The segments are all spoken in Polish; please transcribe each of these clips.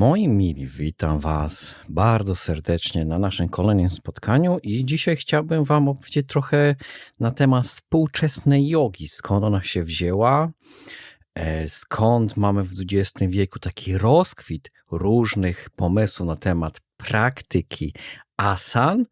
Moi mili, witam Was bardzo serdecznie na naszym kolejnym spotkaniu i dzisiaj chciałbym Wam opowiedzieć trochę na temat współczesnej jogi, skąd ona się wzięła, e, skąd mamy w XX wieku taki rozkwit różnych pomysłów na temat praktyki asan.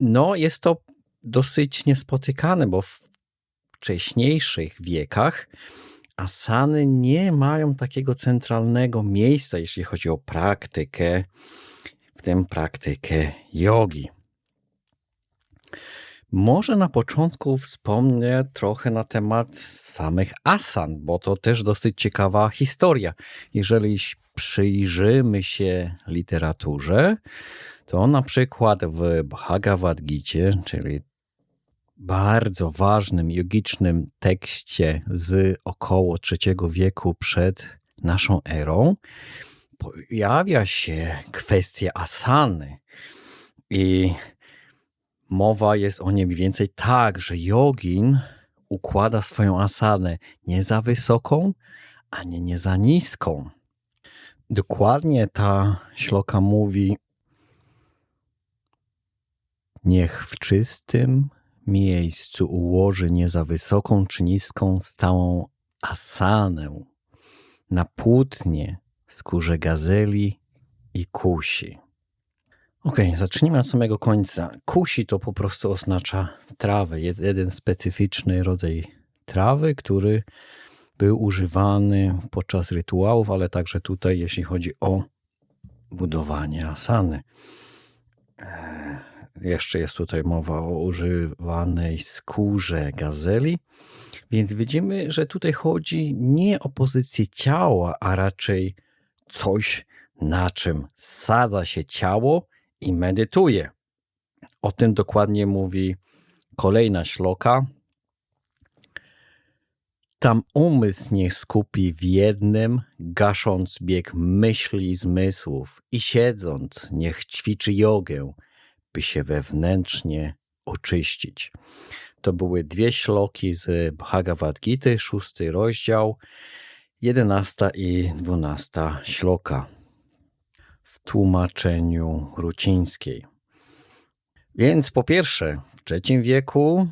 No, jest to dosyć niespotykane, bo w wcześniejszych wiekach asany nie mają takiego centralnego miejsca, jeśli chodzi o praktykę, w tym praktykę jogi. Może na początku wspomnę trochę na temat samych asan, bo to też dosyć ciekawa historia. Jeżeli przyjrzymy się literaturze, to na przykład w Bhagavad Gita, czyli bardzo ważnym jogicznym tekście z około III wieku przed naszą erą pojawia się kwestia asany. I mowa jest o niej mniej więcej tak, że jogin układa swoją asanę nie za wysoką, ani nie za niską. Dokładnie ta śloka mówi: Niech w czystym, miejscu ułoży nie za wysoką czy niską stałą asanę na płótnie, skórze gazeli i kusi. Ok, zacznijmy od samego końca. Kusi to po prostu oznacza trawę. Jest jeden specyficzny rodzaj trawy, który był używany podczas rytuałów, ale także tutaj, jeśli chodzi o budowanie asany. Jeszcze jest tutaj mowa o używanej skórze gazeli. Więc widzimy, że tutaj chodzi nie o pozycję ciała, a raczej coś, na czym sadza się ciało i medytuje. O tym dokładnie mówi kolejna śloka. Tam umysł niech skupi w jednym, gasząc bieg myśli zmysłów i siedząc niech ćwiczy jogę, by się wewnętrznie oczyścić. To były dwie śloki z Bhagavad Gita, szósty rozdział, jedenasta i dwunasta śloka w tłumaczeniu rucińskiej. Więc po pierwsze, w III wieku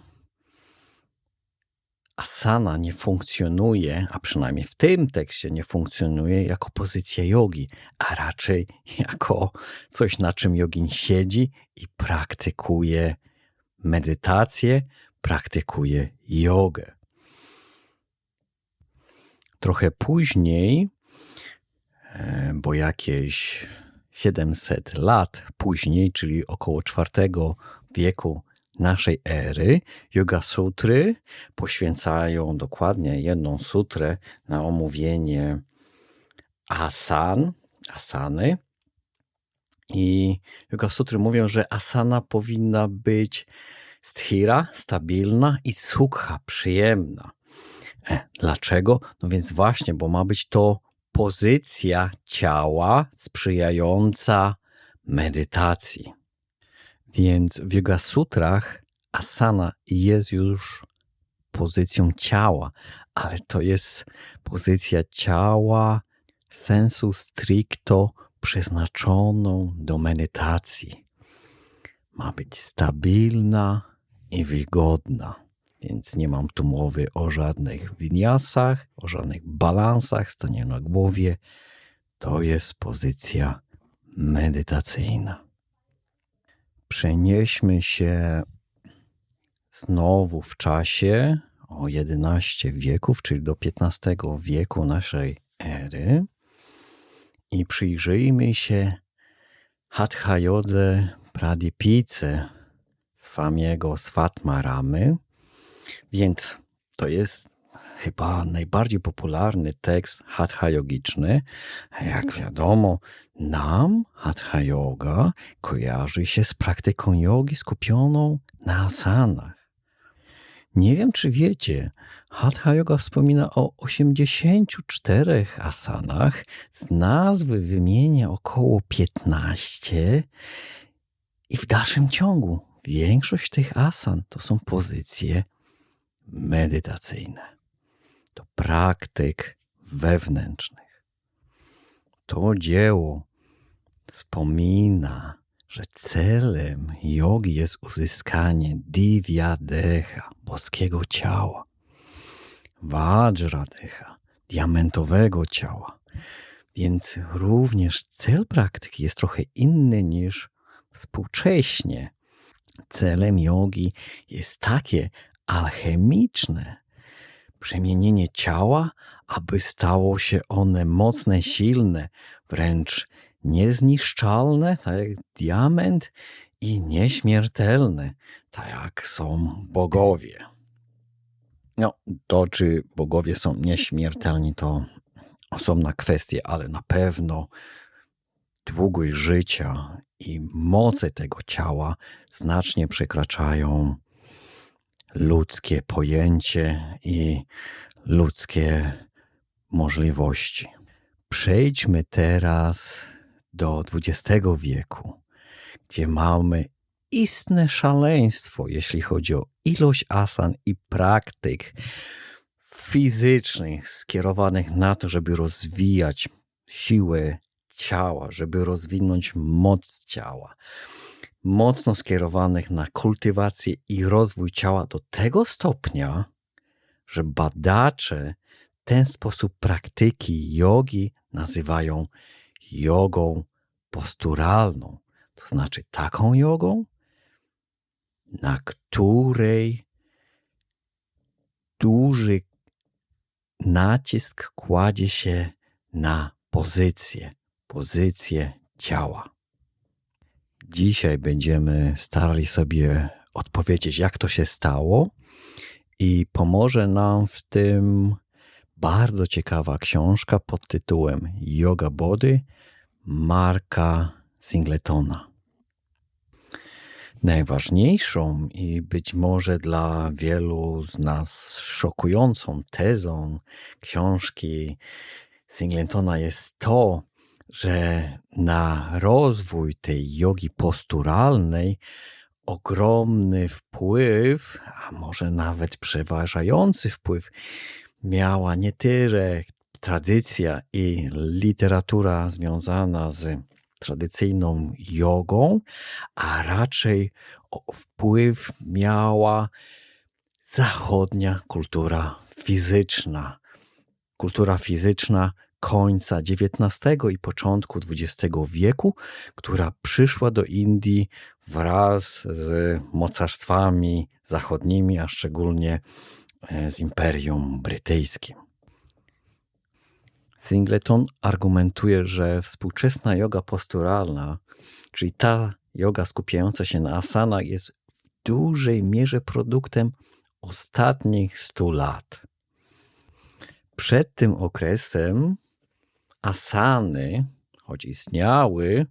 asana nie funkcjonuje, a przynajmniej w tym tekście nie funkcjonuje jako pozycja jogi, a raczej jako coś, na czym jogin siedzi i praktykuje medytację, praktykuje jogę. Trochę później, e, bo jakieś 700 lat później, czyli około IV wieku naszej ery Yoga Sutry poświęcają dokładnie jedną sutrę na omówienie asan, asany. I Yoga Sutry mówią, że asana powinna być sthira, stabilna i sukha, przyjemna. E, dlaczego? No więc właśnie, bo ma być to pozycja ciała sprzyjająca medytacji. Więc w Yoga Sutrach asana jest już pozycją ciała, ale to jest pozycja ciała sensu stricto przeznaczoną do medytacji. Ma być stabilna i wygodna. Więc nie mam tu mowy o żadnych winiasach, o żadnych balansach, stanie na głowie. To jest pozycja medytacyjna przenieśmy się znowu w czasie o 11 wieków, czyli do XV wieku naszej ery i przyjrzyjmy się Hatha Jodze Pradipice Swamiego Swatmaramy. Więc to jest chyba najbardziej popularny tekst hatha yogiczny. Jak wiadomo, nam hatha yoga kojarzy się z praktyką jogi skupioną na asanach. Nie wiem, czy wiecie, Hatha Yoga wspomina o 84 asanach, z nazwy wymienia około 15 i w dalszym ciągu większość tych asan to są pozycje medytacyjne do praktyk wewnętrznych. to dzieło wspomina, że celem jogi jest uzyskanie divyadeha, boskiego ciała, vajradeha, diamentowego ciała. Więc również cel praktyki jest trochę inny niż współcześnie. Celem jogi jest takie alchemiczne przemienienie ciała, aby stało się one mocne, silne, wręcz niezniszczalne, tak jak diament, i nieśmiertelne, tak jak są bogowie. No, to czy bogowie są nieśmiertelni, to osobna kwestia, ale na pewno długość życia i moce tego ciała znacznie przekraczają ludzkie pojęcie i ludzkie możliwości. Przejdźmy teraz do XX wieku, gdzie mamy istne szaleństwo, jeśli chodzi o ilość asan i praktyk fizycznych skierowanych na to, żeby rozwijać siłę ciała, żeby rozwinąć moc ciała. Mocno skierowanych na kultywację i rozwój ciała do tego stopnia, że badacze ten sposób praktyki jogi nazywają jogą posturalną. To znaczy taką jogą, na której duży nacisk kładzie się na pozycję, pozycję ciała. Dzisiaj będziemy starali sobie odpowiedzieć, jak to się stało, i pomoże nam w tym bardzo ciekawa książka pod tytułem Yoga Body Marka Singletona. Najważniejszą i być może dla wielu z nas szokującą tezą książki Singletona jest to, że na rozwój tej jogi posturalnej ogromny wpływ, a może nawet przeważający wpływ miała nie tyle tradycja i literatura związana z tradycyjną jogą, a raczej wpływ miała zachodnia kultura fizyczna. Kultura fizyczna końca XIX i początku XX wieku, która przyszła do Indii wraz z mocarstwami zachodnimi, a szczególnie e, z Imperium Brytyjskim. Singleton argumentuje, że współczesna yoga posturalna, czyli ta yoga skupiająca się na asanach, jest w dużej mierze produktem ostatnich 100 lat. Przed tym okresem asany, choć istniały,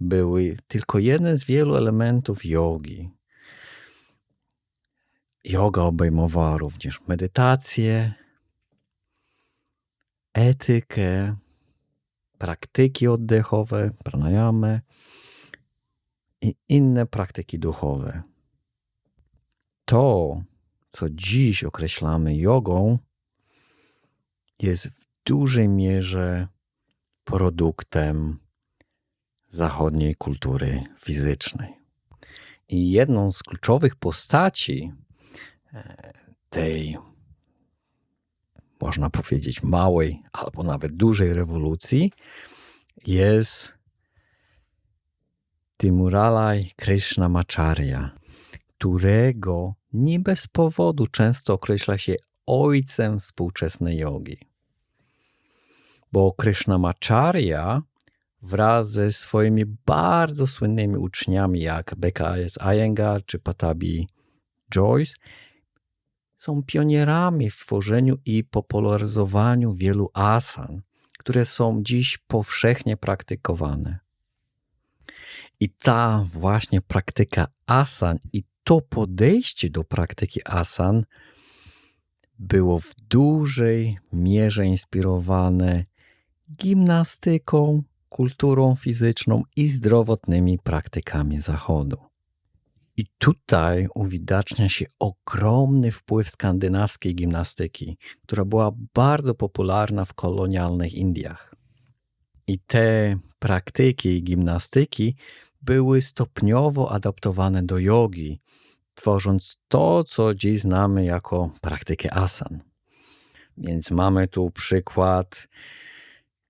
były tylko jeden z wielu elementów jogi. Yoga obejmowała również medytację, etykę, praktyki oddechowe, pranayamę i inne praktyki duchowe. To, co dziś określamy jogą, jest w dużej mierze produktem zachodniej kultury fizycznej. I jedną z kluczowych postaci e, tej, można powiedzieć, małej albo nawet dużej rewolucji jest Timuralai Krishnamacharya, którego nie bez powodu często określa się ojcem współczesnej jogi bo Krishnamacharya wraz ze swoimi bardzo słynnymi uczniami jak BKS Iyengar czy Patabi Joyce są pionierami w stworzeniu i popularyzowaniu wielu asan, które są dziś powszechnie praktykowane. I ta właśnie praktyka asan i to podejście do praktyki asan było w dużej mierze inspirowane gimnastyką, kulturą fizyczną i zdrowotnymi praktykami Zachodu. I tutaj uwidacznia się ogromny wpływ skandynawskiej gimnastyki, która była bardzo popularna w kolonialnych Indiach. I te praktyki gimnastyki były stopniowo adaptowane do jogi, tworząc to, co dziś znamy jako praktykę asan. Więc mamy tu przykład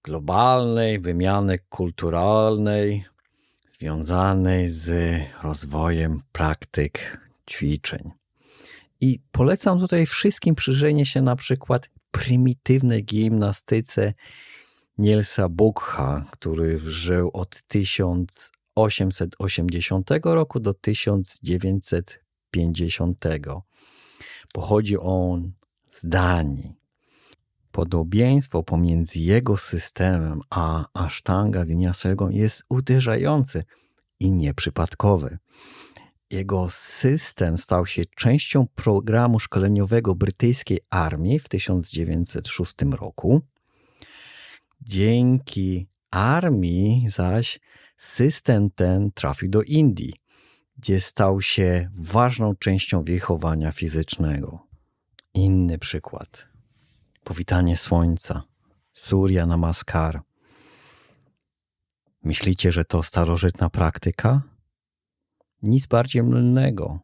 globalnej wymiany kulturalnej związanej z rozwojem praktyk ćwiczeń. I polecam tutaj wszystkim przyjrzenie się na przykład prymitywnej gimnastyce Nielsa Bukha, który żył od 1880 roku do 1950. Pochodzi on z Danii. Podobieństwo pomiędzy jego systemem a Ashtanga Vinyasego jest uderzające i nieprzypadkowe. Jego system stał się częścią programu szkoleniowego brytyjskiej armii w 1906 roku. Dzięki armii zaś system ten trafił do Indii, gdzie stał się ważną częścią wychowania fizycznego. Inny przykład. Powitanie słońca. Surya Namaskar. Myślicie, że to starożytna praktyka? Nic bardziej mylnego.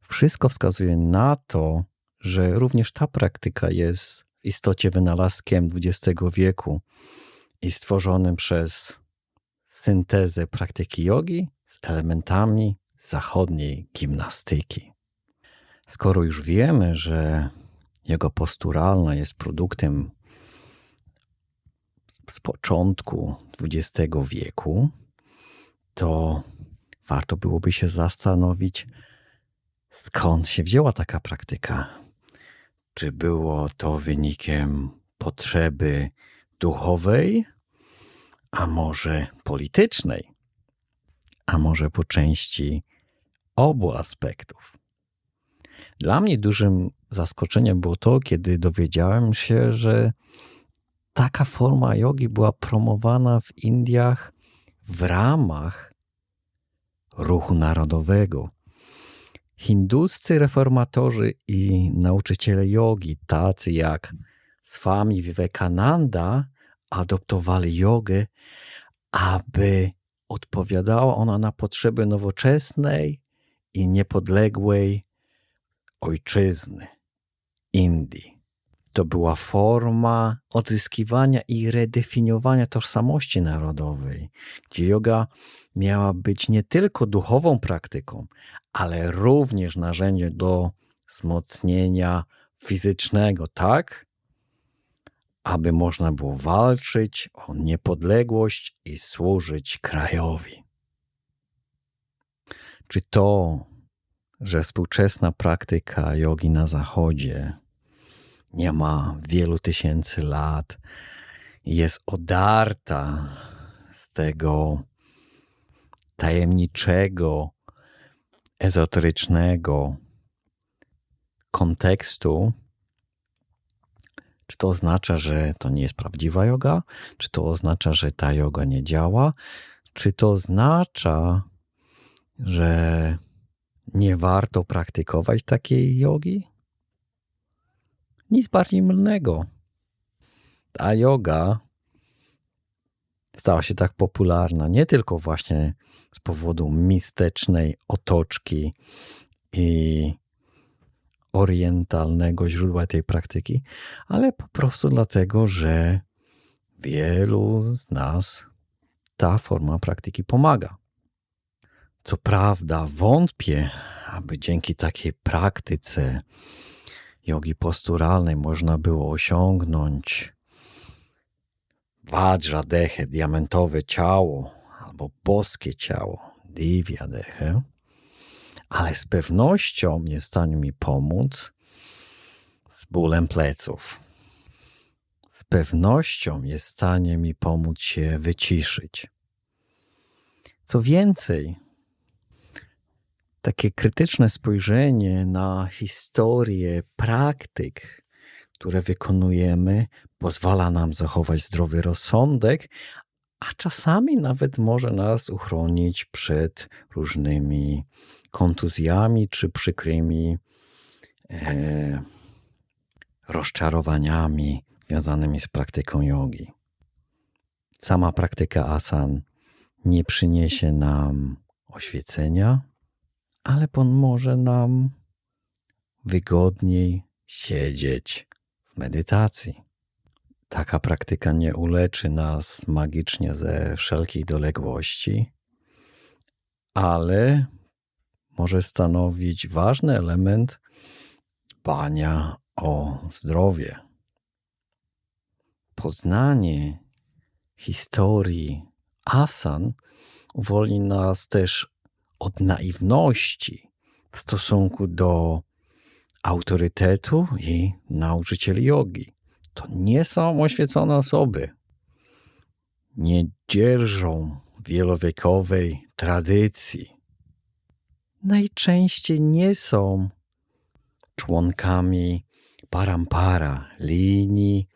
Wszystko wskazuje na to, że również ta praktyka jest w istocie wynalazkiem XX wieku i stworzonym przez syntezę praktyki jogi z elementami zachodniej gimnastyki. Skoro już wiemy, że jego posturalna jest produktem z początku XX wieku, to warto byłoby się zastanowić, skąd się wzięła taka praktyka. Czy było to wynikiem potrzeby duchowej, a może politycznej, a może po części obu aspektów. Dla mnie dużym zaskoczeniem było to, kiedy dowiedziałem się, że taka forma jogi była promowana w Indiach w ramach ruchu narodowego. Hinduscy reformatorzy i nauczyciele jogi, tacy jak Swami Vivekananda, adoptowali jogę, aby odpowiadała ona na potrzeby nowoczesnej i niepodległej ojczyzny, Indii. To była forma odzyskiwania i redefiniowania tożsamości narodowej, gdzie yoga miała być nie tylko duchową praktyką, ale również narzędziem do wzmocnienia fizycznego, tak, aby można było walczyć o niepodległość i służyć krajowi. Czy to, że współczesna praktyka jogi na Zachodzie nie ma wielu tysięcy lat, jest odarta z tego tajemniczego, ezoterycznego kontekstu, czy to oznacza, że to nie jest prawdziwa yoga? Czy to oznacza, że ta yoga nie działa? Czy to oznacza, że nie warto praktykować takiej jogi? Nic bardziej mylnego. Ta yoga stała się tak popularna nie tylko właśnie z powodu mistycznej otoczki i orientalnego źródła tej praktyki, ale po prostu dlatego, że wielu z nas ta forma praktyki pomaga. Co prawda, wątpię, aby dzięki takiej praktyce jogi posturalnej można było osiągnąć Vajra Dehe, diamentowe ciało, albo boskie ciało, Divya ale z pewnością jest w stanie mi pomóc z bólem pleców. Z pewnością jest w stanie mi pomóc się wyciszyć. Co więcej, takie krytyczne spojrzenie na historię praktyk, które wykonujemy, pozwala nam zachować zdrowy rozsądek, a czasami nawet może nas uchronić przed różnymi kontuzjami czy przykrymi e, rozczarowaniami związanymi z praktyką jogi. Sama praktyka asan nie przyniesie nam oświecenia, ale pomoże nam wygodniej siedzieć w medytacji. Taka praktyka nie uleczy nas magicznie ze wszelkich doległości, ale może stanowić ważny element dbania o zdrowie. Poznanie historii asan uwolni nas też od naiwności w stosunku do autorytetu i nauczycieli jogi. To nie są oświecone osoby. Nie dzierżą wielowiekowej tradycji. Najczęściej nie są członkami parampara, linii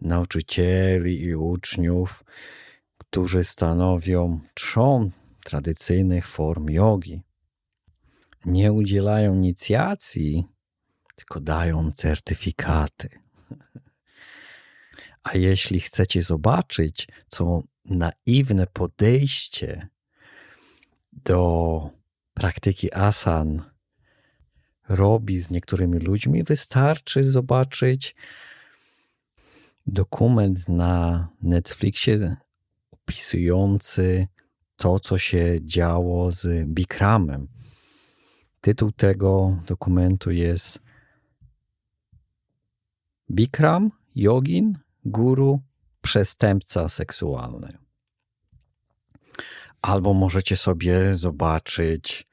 nauczycieli i uczniów, którzy stanowią trzon tradycyjnych form jogi. Nie udzielają inicjacji, tylko dają certyfikaty. A jeśli chcecie zobaczyć, co naiwne podejście do praktyki asan robi z niektórymi ludźmi, wystarczy zobaczyć dokument na Netflixie opisujący to, co się działo z Bikramem. Tytuł tego dokumentu jest Bikram, jogin, guru, przestępca seksualny. Albo możecie sobie zobaczyć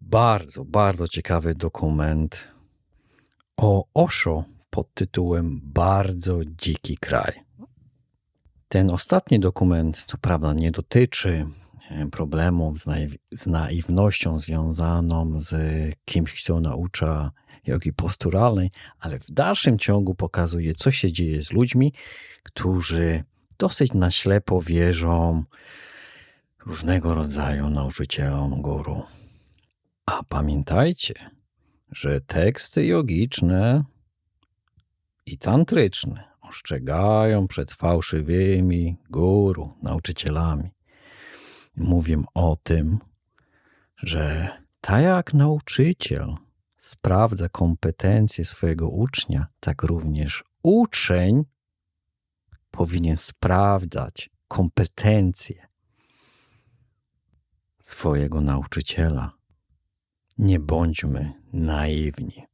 bardzo, bardzo ciekawy dokument o Osho pod tytułem Bardzo dziki kraj. Ten ostatni dokument, co prawda, nie dotyczy e, problemów z, naiw z naiwnością związaną z kimś, kto naucza jogi posturalnej, ale w dalszym ciągu pokazuje, co się dzieje z ludźmi, którzy dosyć na ślepo wierzą różnego rodzaju nauczycielom guru. A pamiętajcie, że teksty jogiczne i tantryczne ostrzegają przed fałszywymi guru, nauczycielami. Mówię o tym, że tak jak nauczyciel sprawdza kompetencje swojego ucznia, tak również uczeń powinien sprawdzać kompetencje swojego nauczyciela. Nie bądźmy naiwni.